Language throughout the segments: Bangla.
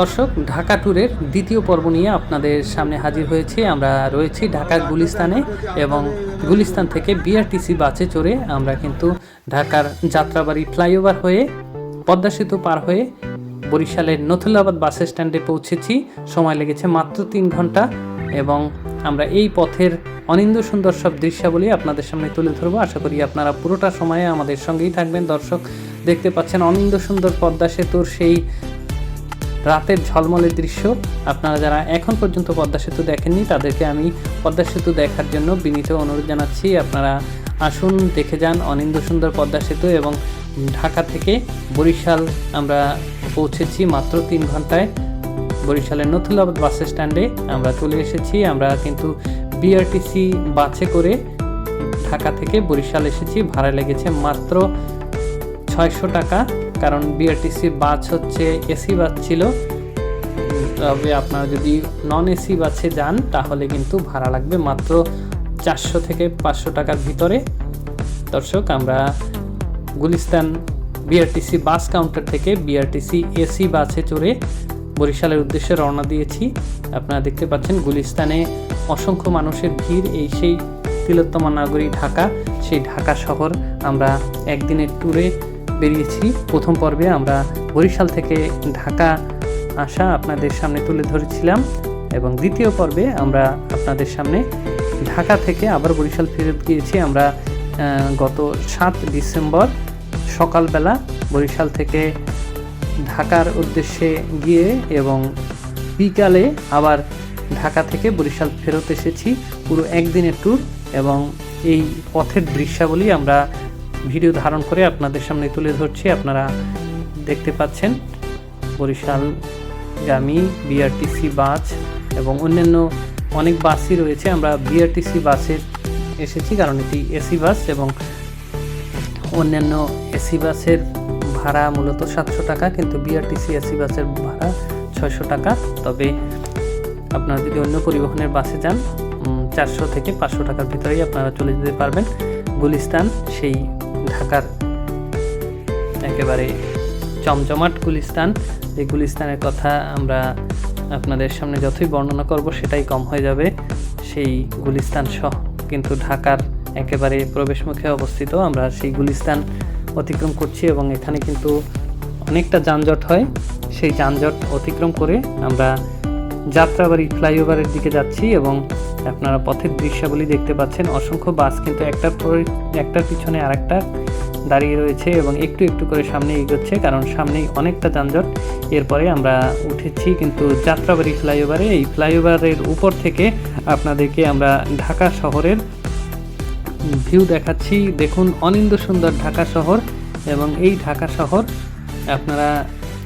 দর্শক, ঢাকা ট্যুরের দ্বিতীয় পর্ব নিয়ে আপনাদের সামনে হাজির হয়েছি। আমরা রয়েছি ঢাকার গুলিস্তানে এবং গুলিস্তান থেকে বিআরটিসি বাসে চড়ে আমরা কিন্তু ঢাকার যাত্রাবাড়ি ফ্লাইওভার হয়ে পদ্মা সেতু পার হয়ে বরিশালের নথুল্লাবাদ বাস স্ট্যান্ডে পৌঁছেছি। সময় লেগেছে মাত্র তিন ঘণ্টা এবং আমরা এই পথের অনিন্দ সুন্দর সব দৃশ্যাবলী আপনাদের সামনে তুলে ধরবো। আশা করি আপনারা পুরোটা সময়ে আমাদের সঙ্গেই থাকবেন। দর্শক, দেখতে পাচ্ছেন অনিন্দ সুন্দর পদ্মা সেতুর সেই রাতের ঝলমলের দৃশ্য। আপনারা যারা এখন পর্যন্ত পদ্মা সেতু দেখেননি, তাদেরকে আমি পদ্মা সেতু দেখার জন্য বিনীত অনুরোধ জানাচ্ছি। আপনারা আসুন, দেখে যান অনিন্দ সুন্দর পদ্মা সেতু এবং ঢাকা থেকে বরিশাল আমরা পৌঁছেছি মাত্র তিন ঘন্টায়। বরিশালের নথুল্লাবাদ বাস স্ট্যান্ডে আমরা চলে এসেছি। আমরা কিন্তু বিআরটিসি বাসে করে ঢাকা থেকে বরিশাল এসেছি। ভাড়া লেগেছে মাত্র ছয়শো টাকা। কারণ বিআরটিসি বাস হচ্ছে এসি বাস ছিল। তবে আপনারা যদি নন এসি বাসে যান, তাহলে কিন্তু ভাড়া লাগবে মাত্র চারশো থেকে পাঁচশো টাকার ভিতরে। দর্শক, আমরা গুলিস্তান বিআরটিসি বাস কাউন্টার থেকে বিআরটিসি এসি বাসে চড়ে বরিশালের উদ্দেশ্যে রওনা দিয়েছি। আপনারা দেখতে পাচ্ছেন গুলিস্তানে অসংখ্য মানুষের ভিড় এই সেই তিলোত্তমা নগরী ঢাকা। সেই ঢাকা শহর আমরা একদিনের ট্যুরে বেরিয়েছি। প্রথম পর্বে আমরা বরিশাল থেকে ঢাকা আসা আপনাদের সামনে তুলে ধরেছিলাম এবং দ্বিতীয় পর্বে আমরা আপনাদের সামনে ঢাকা থেকে আবার বরিশাল ফেরত গিয়েছি। আমরা গত সাত ডিসেম্বর সকালবেলা বরিশাল থেকে ঢাকার উদ্দেশ্যে গিয়ে এবং বিকালে আবার ঢাকা থেকে বরিশাল ফেরত এসেছি। পুরো একদিনের ট্যুর এবং এই পথের দৃশ্যাবলী আমরা ভিডিও ধারণ করে আপনাদের সামনে তুলে ধরছি। আপনারা দেখতে পাচ্ছেন বরিশাল গামী বিআরটিসি বাস এবং অন্যান্য অনেক বাসই রয়েছে। আমরা বিআরটিসি বাসে এসেছি কারণ এটি এসি বাস এবং অন্যান্য এসি বাসের ভাড়া মূলত সাতশো টাকা, কিন্তু বিআরটিসি এসি বাসের ভাড়া ছয়শো টাকা। তবে আপনারা যদি অন্য পরিবহনের বাসে যান চারশো থেকে পাঁচশো টাকার ভিতরেই আপনারা চলে যেতে পারবেন। গুলিস্তান, সেই ঢাকার একেবারে চমচমাট গুলিস্তান। যে গুলিস্তানের কথা আমরা আপনাদের সামনে যতই বর্ণনা করব, সেটাই কম হয়ে যাবে। সেই গুলিস্তান সহ কিন্তু ঢাকার একেবারে প্রবেশমুখে অবস্থিত। আমরা সেই গুলিস্তান অতিক্রম করছি এবং এখানে কিন্তু অনেকটা যানজট হয়। সেই যানজট অতিক্রম করে আমরা যাত্রাবাড়ি ফ্লাইওভারের দিকে যাচ্ছি এবং আপনারা পথের দৃশ্যাবলী দেখতে পাচ্ছেন। অসংখ্য বাস কিন্তু একটার পর, একটার পিছনে আরেকটা দাঁড়িয়ে রয়েছে এবং একটু একটু করে সামনে এগোচ্ছে কারণ সামনেই অনেকটা যানজট। এরপরে আমরা উঠেছি কিন্তু যাত্রাবাড়ি ফ্লাইওভারে। এই ফ্লাইওভারের উপর থেকে আপনাদেরকে আমরা ঢাকা শহরের ভিউ দেখাচ্ছি। দেখুন অনিন্দ সুন্দর ঢাকা শহর এবং এই ঢাকা শহর। আপনারা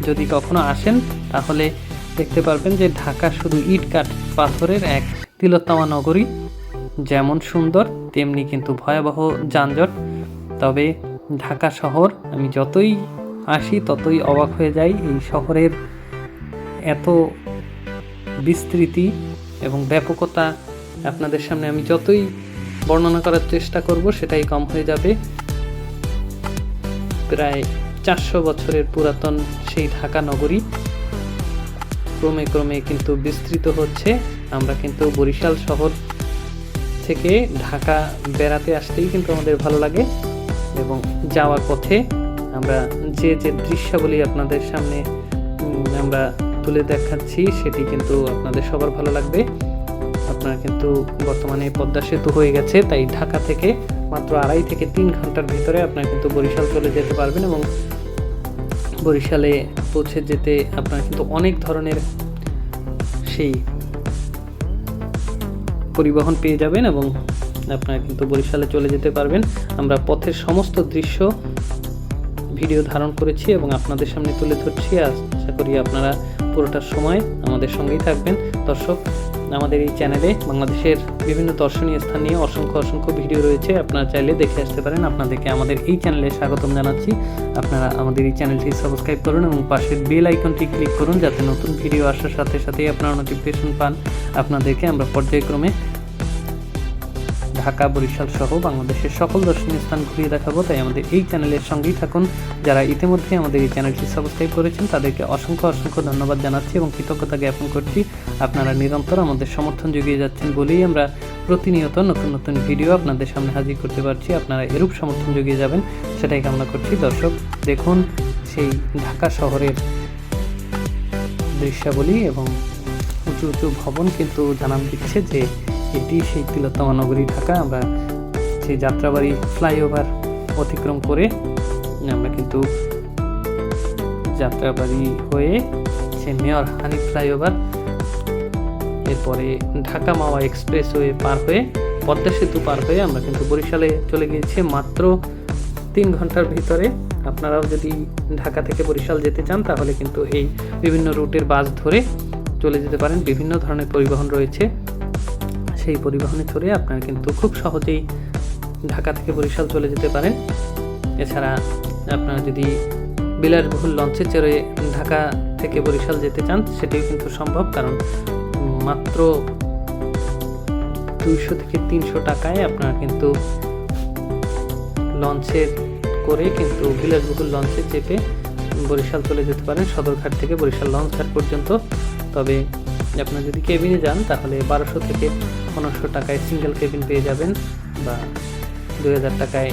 যদি কখনো আসেন তাহলে দেখতে পারবেন যে ঢাকা শুধু ইট কাঠ পাথরের এক তিলোত্তমা নগরী। যেমন সুন্দর, তেমনি কিন্তু ভয়াবহ যানজট। তবে ঢাকা শহর, আমি যতই আসি, ততই অবাক হয়ে যাই এই শহরের এত বিস্তৃতি এবং ব্যাপকতা। আপনাদের সামনে আমি যতই বর্ণনা করার চেষ্টা করব, সেটাই কম হয়ে যাবে। প্রায় চারশো বছরের পুরাতন সেই ঢাকা নগরী। ক্রমে ক্রমে কিন্তু বিস্তৃত হচ্ছে। আমরা কিন্তু বরিশাল শহর থেকে ঢাকা বেড়াতে আসতেই কিন্তু আমাদের ভালো লাগে এবং যাওয়ার পথে আমরা যে যে দৃশ্যাবলী আপনাদের সামনে আমরা তুলে দেখাচ্ছি, সেটি কিন্তু আপনাদের সবার ভালো লাগবে। আপনারা কিন্তু বর্তমানে পদ্মা সেতু হয়ে গেছে, তাই ঢাকা থেকে মাত্র আড়াই থেকে তিন ঘণ্টার ভিতরে আপনারা কিন্তু বরিশাল চলে যেতে পারবেন এবং বরিশালে পৌঁছে যেতে আপনারা কিন্তু অনেক ধরনের সেই পরিবহন পেয়ে যাবেন এবং আপনারা কিন্তু বরিশালে চলে যেতে পারবেন। আমরা পথের সমস্ত দৃশ্য ভিডিও ধারণ করেছি এবং আপনাদের সামনে তুলে ধরছি। আশা করি আপনারা পুরোটার সময় আমাদের সঙ্গেই থাকবেন। দর্শক আমাদের এই চ্যানেলে বাংলাদেশের বিভিন্ন দর্শনীয় স্থান নিয়ে অসংখ্য অসংখ্য ভিডিও রয়েছে। আপনারা চাইলে দেখে আসতে পারেন। আপনাদেরকে আমাদের এই চ্যানেলে স্বাগতম জানাচ্ছি। আপনারা আমাদের এই চ্যানেলটি সাবস্ক্রাইব করুন এবং পাশের বেল আইকনটি ক্লিক করুন যাতে নতুন ভিডিও আসার সাথে সাথেই আপনারা নোটিফিকেশন পান। আপনাদেরকে আমরা পর্যায়ক্রমে ঢাকা, বরিশাল সহ বাংলাদেশের সকল দর্শনীয় স্থান ঘুরিয়ে দেখাবো। তাই আমাদের এই চ্যানেলের সঙ্গেই থাকুন। যারা ইতিমধ্যে আমাদের এই চ্যানেলটি সাবস্ক্রাইব করেছেন, তাদেরকে অসংখ্য অসংখ্য ধন্যবাদ জানাচ্ছি এবং কৃতজ্ঞতা জ্ঞাপন করছি। আপনারা নিরন্তর আমাদের সমর্থন জুগিয়ে যাচ্ছেন বলেই আমরা প্রতিনিয়ত নতুন নতুন ভিডিও আপনাদের সামনে হাজির করতে পারছি। আপনারা এরূপ সমর্থন জুগিয়ে যাবেন, সেটাই কামনা করছি। দর্শক, দেখুন সেই ঢাকা শহরের দৃশ্যাবলী এবং উঁচু উঁচু ভবন কিন্তু জানান দিচ্ছে যে এটি সেই তিলোত্তমা নগরী ঢাকা আমরা সেই যাত্রাবাড়ি ফ্লাইওভার অতিক্রম করে আমরা কিন্তু যাত্রাবাড়ি হয়ে সে মেয়র হানি ফ্লাইওভার, এরপরে ঢাকা মাওয়া এক্সপ্রেসওয়ে পার হয়ে, পদ্মা সেতু পার হয়ে আমরা কিন্তু বরিশালে চলে গিয়েছি। মাত্র তিন ঘণ্টার ভিতরে আপনারাও যদি ঢাকা থেকে বরিশাল যেতে চান, তাহলে কিন্তু এই বিভিন্ন রুটের বাস ধরে চলে যেতে পারেন। বিভিন্ন ধরনের পরিবহন রয়েছে। সেই পরিবহনে চড়ে আপনারা কিন্তু খুব সহজেই ঢাকা থেকে বরিশাল চলে যেতে পারেন। এছাড়া আপনারা যদি বিলাসবহুল লঞ্চে চড়ে ঢাকা থেকে বরিশাল যেতে চান, সেটিও কিন্তু সম্ভব কারণ মাত্র দুইশো থেকে তিনশো টাকায় আপনারা কিন্তু লঞ্চের করে কিন্তু বিলাসবহুল লঞ্চে চেপে বরিশাল চলে যেতে পারেন, সদরঘাট থেকে বরিশাল লঞ্চ ঘাট পর্যন্ত। তবে আপনারা যদি কেবিনে যান, তাহলে বারোশো থেকে পনেরোশো টাকায় সিঙ্গেল কেবিন পেয়ে যাবেন বা দুই হাজার টাকায়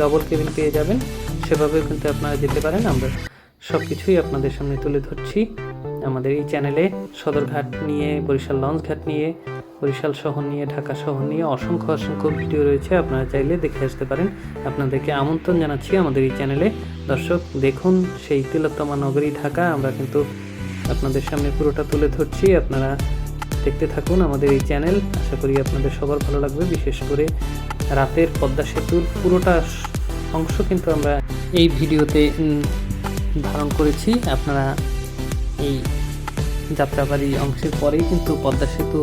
ডবল কেবিন পেয়ে যাবেন। সেভাবেও কিন্তু আপনারা যেতে পারেন। আমরা সব কিছুই আপনাদের সামনে তুলে ধরছি। আমাদের এই চ্যানেলে সদরঘাট নিয়ে, বরিশাল লঞ্চ ঘাট নিয়ে, বরিশাল শহর নিয়ে, ঢাকা শহর নিয়ে অসংখ্য অসংখ্য ভিডিও রয়েছে। আপনারা চাইলে দেখে আসতে পারেন। আপনাদেরকে আমন্ত্রণ জানাচ্ছি আমাদের এই চ্যানেলে দর্শক, দেখুন সেই তিলোত্তমা নগরী, ঢাকা। আমরা কিন্তু আপনাদের সামনে পুরোটা তুলে ধরছি। আপনারা দেখতে থাকুন আমাদের এই চ্যানেল। আশা করি আপনাদের সবার ভালো লাগবে। বিশেষ করে রাতের পদ্মা সেতুর পুরোটা অংশ কিন্তু আমরা এই ভিডিওতে ধারণ করেছি। আপনারা এই যাত্রাবাড়ি অংশের পরেই কিন্তু পদ্মা সেতু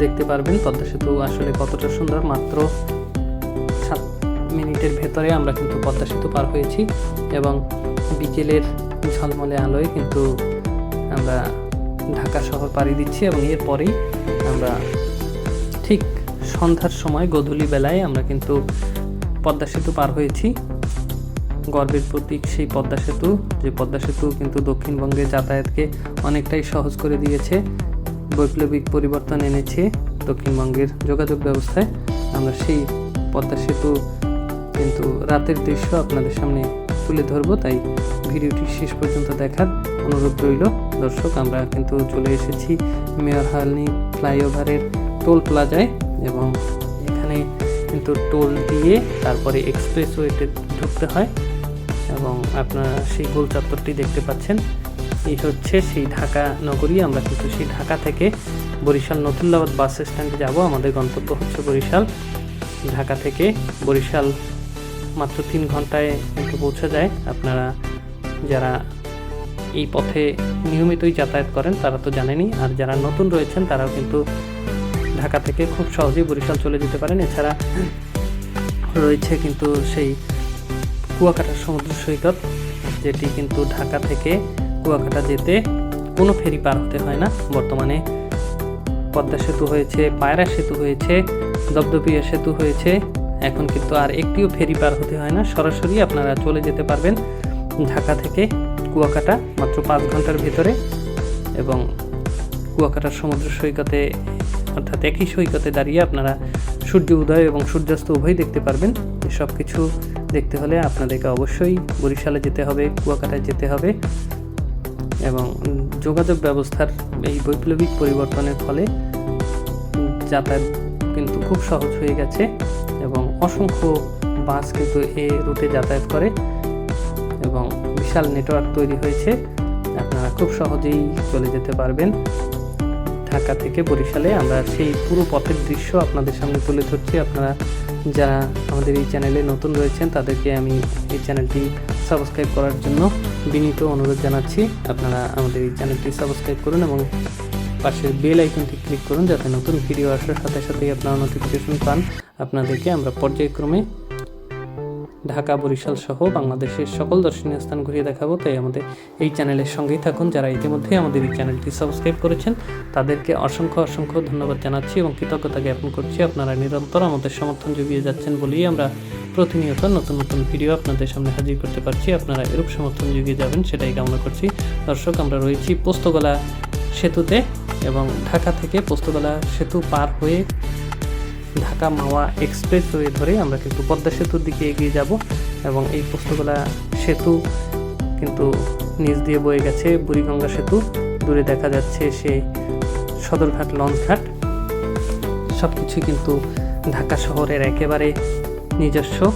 দেখতে পারবেন। পদ্মা সেতু আসলে কতটা সুন্দর, মাত্র সাত মিনিটের ভেতরে আমরা কিন্তু পদ্মা সেতু পার হয়েছি এবং বিকেলের ঝলমলে আলোয় কিন্তু আমরা ঢাকা শহর পাড়ি দিচ্ছি এবং এরপরেই আমরা ঠিক সন্ধ্যার সময় গধূলি বেলায় আমরা কিন্তু পদ্মা সেতু পার হয়েছি। গর্বের প্রতীক সেই পদ্মা সেতু, যে পদ্মা সেতু কিন্তু দক্ষিণবঙ্গে যাতায়াতকে অনেকটাই সহজ করে দিয়েছে, বৈপ্লবিক পরিবর্তন এনেছে দক্ষিণবঙ্গের যোগাযোগ ব্যবস্থায়। আমরা সেই পদ্মা সেতু কিন্তু রাতের দৃশ্য আপনাদের সামনে তুলে ধরবো, তাই ভিডিওটি শেষ পর্যন্ত দেখার অনুরোধ রইল। দর্শক, আমরা কিন্তু চলে এসেছি মেয়র হালনি ফ্লাইওভারের টোল প্লাজায় এবং এখানে কিন্তু টোল দিয়ে তারপরে এক্সপ্রেসওয়েতে ঢুকতে হয় এবং আপনারা সেই গোল চত্বরটি দেখতে পাচ্ছেন। এই হচ্ছে সেই ঢাকা নগরী। আমরা কিন্তু সেই ঢাকা থেকে বরিশাল নতুল্লাবাদ বাস স্ট্যান্ডে যাব। আমাদের গন্তব্য হচ্ছে বরিশাল। ঢাকা থেকে বরিশাল মাত্র তিন ঘন্টায় কিন্তু পৌঁছে যায়। আপনারা যারা এই পথে নিয়মিতই যাতায়াত করেন, তারা তো জানেনই। আর যারা নতুন রয়েছেন, তারাও কিন্তু ঢাকা থেকে খুব সহজেই বরিশাল চলে যেতে পারেন। এছাড়া রয়েছে কিন্তু সেই কুয়াকাটা সমুদ্র সৈকত, যেটি কিন্তু ঢাকা থেকে কুয়াকাটা যেতে কোনো ফেরি পার হতে হয় না। বর্তমানে পদ্মা সেতু হয়েছে, পায়রা সেতু হয়েছে দপদপিয়া সেতু হয়েছে। এখন কিন্তু আর একটিও ফেরি পার হতে হয় না। সরাসরি আপনারা চলে যেতে পারবেন ঢাকা থেকে কুয়াকাটা মাত্র পাঁচ ঘণ্টার ভিতরে এবং কুয়াকাটার সমুদ্র সৈকতে, অর্থাৎ একই সৈকতে দাঁড়িয়ে আপনারা সূর্য উদয় এবং সূর্যাস্ত উভয় দেখতে পারবেন। সব কিছু দেখতে হলে আপনাদেরকে অবশ্যই বরিশালে যেতে হবে, কুয়াকাটায় যেতে হবে এবং যোগাযোগ ব্যবস্থার এই বৈপ্লবিক পরিবর্তনের ফলে যাতায়াত কিন্তু খুব সহজ হয়ে গেছে এবং অসংখ্য বাস কিন্তু এ রুটে যাতায়াত করে। বিশাল নেটওয়ার্ক তৈরি হয়েছে, আপনারা খুব সহজেই চলে যেতে পারবেন। ঢাকা থেকে বরিশালে আমরা সেই পুরো পথের দৃশ্য আপনাদের সামনে তুলে ধরছি। আপনারা যারা আমাদের এই চ্যানেলে নতুন রয়েছেন, তাদেরকে আমি এই চ্যানেলটি সাবস্ক্রাইব করার জন্য বিনীত অনুরোধ জানাচ্ছি। আপনারা আমাদের এই চ্যানেলটি সাবস্ক্রাইব করুন এবং পাশের বেল আইকনটি ক্লিক করুন, যাতে নতুন ভিডিও আসার সাথে সাথেই আপনারা নোটিফিকেশন পান। আপনাদেরকে আমরা পর্যায়ক্রমে ঢাকা, বরিশাল সহ বাংলাদেশের সকল দর্শনীয় স্থান ঘুরিয়ে দেখাবো। তাই আমাদের এই চ্যানেলের সঙ্গেই থাকুন। যারা ইতিমধ্যে আমাদের এই চ্যানেলটি সাবস্ক্রাইব করেছেন, তাদেরকে অসংখ্য অসংখ্য ধন্যবাদ জানাচ্ছি এবং কৃতজ্ঞতা জ্ঞাপন করছি। আপনারা নিরন্তর আমাদের সমর্থন জুগিয়ে যাচ্ছেন বলেই আমরা প্রতিনিয়ত নতুন নতুন ভিডিও আপনাদের সামনে হাজির করতে পারছি। আপনারা এরূপ সমর্থন জুগিয়ে যাবেন, সেটাই কামনা করছি। দর্শক, আমরা রয়েছি পোস্তগোলা সেতুতে এবং ঢাকা থেকে পোস্তগোলা সেতু পার হয়ে ঢাকা মাওয়া এক্সপ্রেসওয়ে ধরে আমরা কিন্তু পদ্মা সেতুর দিকে এগিয়ে যাব এবং এই পোস্তগোলা সেতু কিন্তু নিচ দিয়ে বয়ে গেছে বুড়িগঙ্গা সেতু। দূরে দেখা যাচ্ছে সে সদরঘাট, লঞ্চঘাট। সব কিছুই কিন্তু ঢাকা শহরের একেবারে নিজস্ব।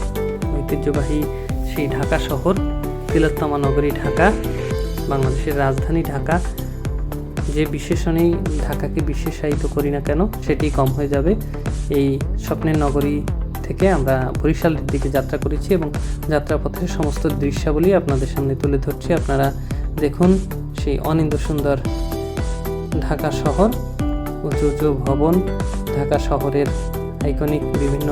ঐতিহ্যবাহী সেই ঢাকা শহর, তিলোত্তমা নগরী ঢাকা, বাংলাদেশের রাজধানী ঢাকা। যে বিশেষণেই ঢাকাকে বিশেষায়িত করি না কেন, সেটি কম হয়ে যাবে। এই স্বপ্নের নগরী থেকে আমরা বরিশালের দিকে যাত্রা করেছি এবং যাত্রাপথের সমস্ত দৃশ্যাবলী আপনাদের সামনে তুলে ধরছি। আপনারা দেখুন সেই অনিন্দ সুন্দর ঢাকা শহর উঁচু উঁচু ভবন। ঢাকা শহরের আইকনিক বিভিন্ন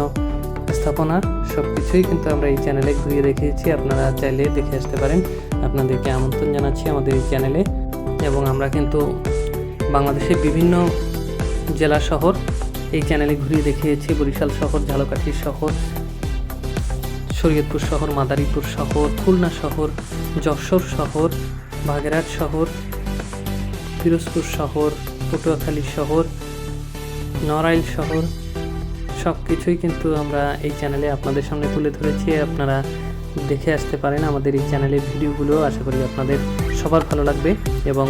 স্থাপনা সব কিছুই কিন্তু আমরা এই চ্যানেলে ঘুরিয়ে দেখিয়েছি। আপনারা চাইলে দেখে আসতে পারেন। আপনাদেরকে আমন্ত্রণ জানাচ্ছি আমাদের এই চ্যানেলে এবং আমরা কিন্তু বাংলাদেশের বিভিন্ন জেলা শহর এই চ্যানেলে ঘুরিয়ে দেখিয়েছি বরিশাল শহর, ঝালকাঠি শহর, শরীয়তপুর শহর, মাদারীপুর শহর, খুলনা শহর, যশোর শহর, বাগেরহাট শহর, পিরোজপুর শহর, পটুয়াখালী শহর, নড়াইল শহর সব কিছুই কিন্তু আমরা এই চ্যানেলে আপনাদের সামনে তুলে ধরেছি। আপনারা দেখে আসতে পারেন আমাদের এই চ্যানেলের ভিডিওগুলো। আশা করি আপনাদের সবার ভালো লাগবে এবং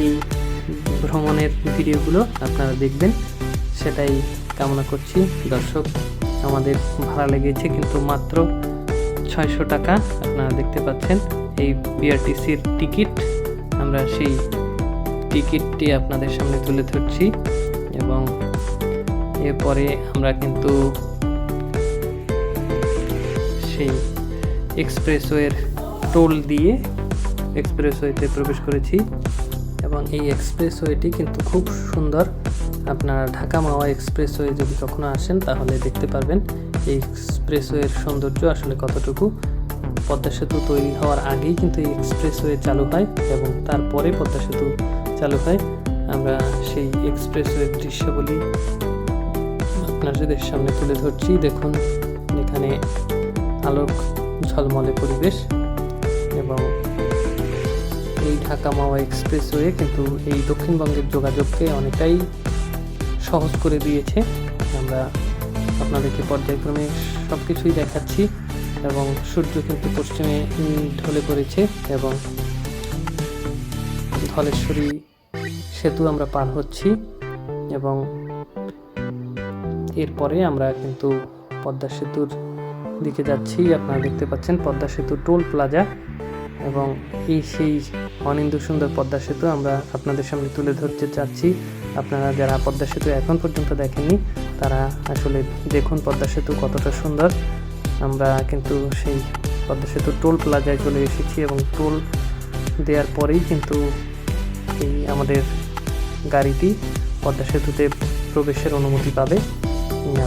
এই ভ্রমণের ভিডিওগুলো আপনারা দেখবেন। সেটাই কামনা করছি। দর্শক, আমাদের ভাড়া লেগেছে কিন্তু মাত্র ছয়শো টাকা। আপনারা দেখতে পাচ্ছেন, এই বিআরটিসির টিকিট। আমরা সেই টিকিটটি আপনাদের সামনে তুলে ধরছি এবং এরপরে আমরা কিন্তু সেই এক্সপ্রেসওয়ের টোল দিয়ে এক্সপ্রেসওয়েতে প্রবেশ করেছি এবং এই এক্সপ্রেসওয়েটি কিন্তু খুব সুন্দর। আপনারা ঢাকা মাওয়া এক্সপ্রেসওয়ে যদি কখনো আসেন, তাহলে দেখতে পারবেন এই এক্সপ্রেসওয়ের সৌন্দর্য আসলে কতটুকু। পদ্মা সেতু তৈরি হওয়ার আগেই কিন্তু এই এক্সপ্রেসওয়ে চালু হয় এবং তারপরে পদ্মা সেতু চালু হয়। আমরা সেই এক্সপ্রেসওয়ের দৃশ্যগুলি আপনাদের সামনে তুলে ধরছি। দেখুন, এখানে আলোক ঝলমলে পরিবেশ এবং এই ঢাকা মাওয়া এক্সপ্রেসওয়ে কিন্তু এই দক্ষিণবঙ্গের যোগাযোগকে অনেকটাই সহজ করে দিয়েছে। আমরা আপনাদেরকে পর্যায়ক্রমে সব কিছুই দেখাচ্ছি এবং সূর্য কিন্তু পশ্চিমে ঢলে পড়েছে এবং ধলেশ্বরী সেতু আমরা পার হচ্ছি এবং এরপরে আমরা কিন্তু পদ্মা সেতুর দিকে যাচ্ছি। আপনারা দেখতে পাচ্ছেন পদ্মা সেতু টোল প্লাজা এবং এই সেই অনিন্দ সুন্দর পদ্মা সেতু আমরা আপনাদের সামনে তুলে ধরতে চাচ্ছি। আপনারা যারা পদ্মা সেতু এখন পর্যন্ত দেখেননি, তারা আসলে দেখুন পদ্মা সেতু কতটা সুন্দর। আমরা কিন্তু সেই পদ্মা সেতু টোল প্লাজায় চলে এসেছি এবং টোল দেওয়ার পরেই কিন্তু এই আমাদের গাড়িটি পদ্মা সেতুতে প্রবেশের অনুমতি পাবে।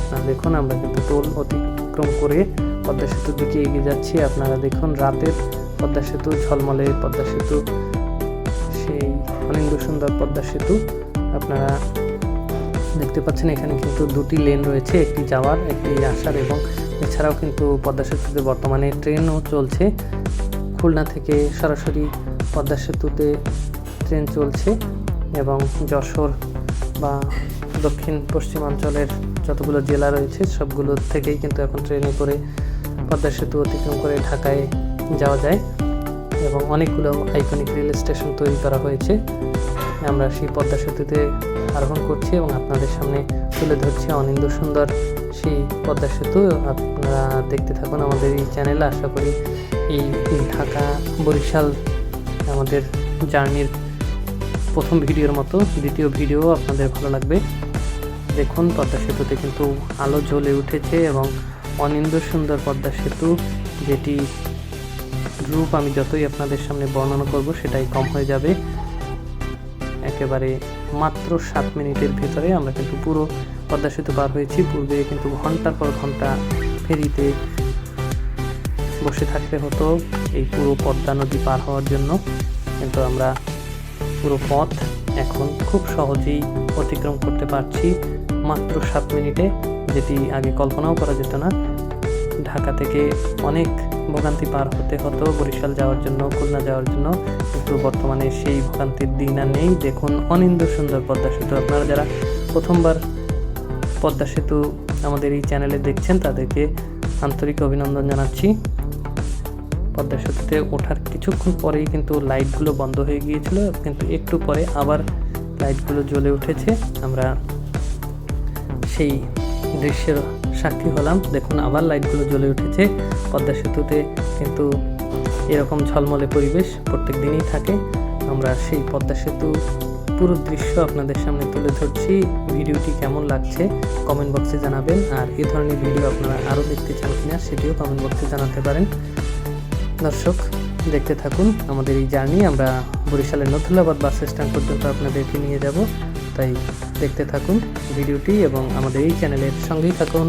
আপনারা দেখুন, আমরা কিন্তু টোল অতিক্রম করে পদ্মা সেতুর দিকে এগিয়ে যাচ্ছি। আপনারা দেখুন, রাতের পদ্মা সেতু, ঝলমলে পদ্মা সেতু, সেই অনিন্দ সুন্দর পদ্মা সেতু। আপনারা দেখতে পাচ্ছেন এখানে কিন্তু দুটি লেন রয়েছে, একটি যাওয়ার, একটি আসার এবং এছাড়াও কিন্তু পদ্মা সেতুতে বর্তমানে ট্রেনও চলছে। খুলনা থেকে সরাসরি পদ্মা সেতুতে ট্রেন চলছে এবং যশোর বা দক্ষিণ পশ্চিমাঞ্চলের যতগুলো জেলা রয়েছে, সবগুলো থেকেই কিন্তু এখন ট্রেনে করে পদ্মা সেতু অতিক্রম করে ঢাকায় যাওয়া যায় এবং অনেকগুলো আইকনিক রেল স্টেশন তৈরি করা হয়েছে। আমরা সেই পদ্মা সেতুতে আরোহণ করছি এবং আপনাদের সামনে তুলে ধরছি অনিন্দ সুন্দর সেই পদ্মা সেতু। আপনারা দেখতে থাকুন আমাদের এই চ্যানেলে আশা করি এই ঢাকা বরিশাল আমাদের জার্নির প্রথম ভিডিওর মতো দ্বিতীয় ভিডিও আপনাদের ভালো লাগবে। দেখুন, পদ্মা সেতুতে কিন্তু আলো জ্বলে উঠেছে এবং অনিন্দ সুন্দর পদ্মা সেতু যেটি রূপ আমি যতই আপনাদের সামনে বর্ণনা করব, সেটাই কম হয়ে যাবে। একেবারে মাত্র সাত মিনিটের ভেতরে আমরা কিন্তু পুরো পদ্মা সেতু পার হয়েছি। পূর্বে কিন্তু ঘণ্টার পর ঘণ্টা ফেরিতে বসে থাকতে হতো এই পুরো পদ্মা নদী পার হওয়ার জন্য। কিন্তু আমরা পুরো পথ এখন খুব সহজেই অতিক্রম করতে পারছি মাত্র সাত মিনিটে, যেটি আগে কল্পনাও করা যেত না। ঢাকা থেকে অনেক ভোগান্তি পার হতে হতো, বরিশাল যাওয়ার জন্য, খুলনা যাওয়ার জন্য। কিন্তু বর্তমানে সেই ভোগান্তির দিন আর নেই। দেখুন অনিন্দ সুন্দর পদ্মা সেতু। আপনারা যারা প্রথমবার পদ্মা সেতু আমাদের এই চ্যানেলে দেখছেন, তাদেরকে আন্তরিক অভিনন্দন জানাচ্ছি। পদ্মা সেতুতে ওঠার কিছুক্ষণ পরেই কিন্তু লাইটগুলো বন্ধ হয়ে গিয়েছিল। কিন্তু একটু পরে আবার লাইটগুলো জ্বলে উঠেছে। আমরা সেই দৃশ্যের সাক্ষী হলাম। দেখুন, আবার লাইটগুলো জ্বলে উঠেছে। পদ্মা সেতুতে কিন্তু এরকম ঝলমলে পরিবেশ প্রত্যেক দিনই থাকে। আমরা সেই পদ্মা সেতু পুরো দৃশ্য আপনাদের সামনে তুলে ধরছি। ভিডিওটি কেমন লাগছে কমেন্ট বক্সে জানাবেন। আর এই ধরনের ভিডিও আপনারা আরও দেখতে চান কিনা সেটিও কমেন্ট বক্সে জানাতে পারেন। দর্শক, দেখতে থাকুন আমাদের এই জার্নি। আমরা বরিশালের নথুল্লাবাদ বাস স্ট্যান্ড পর্যন্ত আপনাদেরকে নিয়ে যাব। তাই দেখতে থাকুন ভিডিওটি এবং আমাদের এই চ্যানেলের সঙ্গেই থাকুন।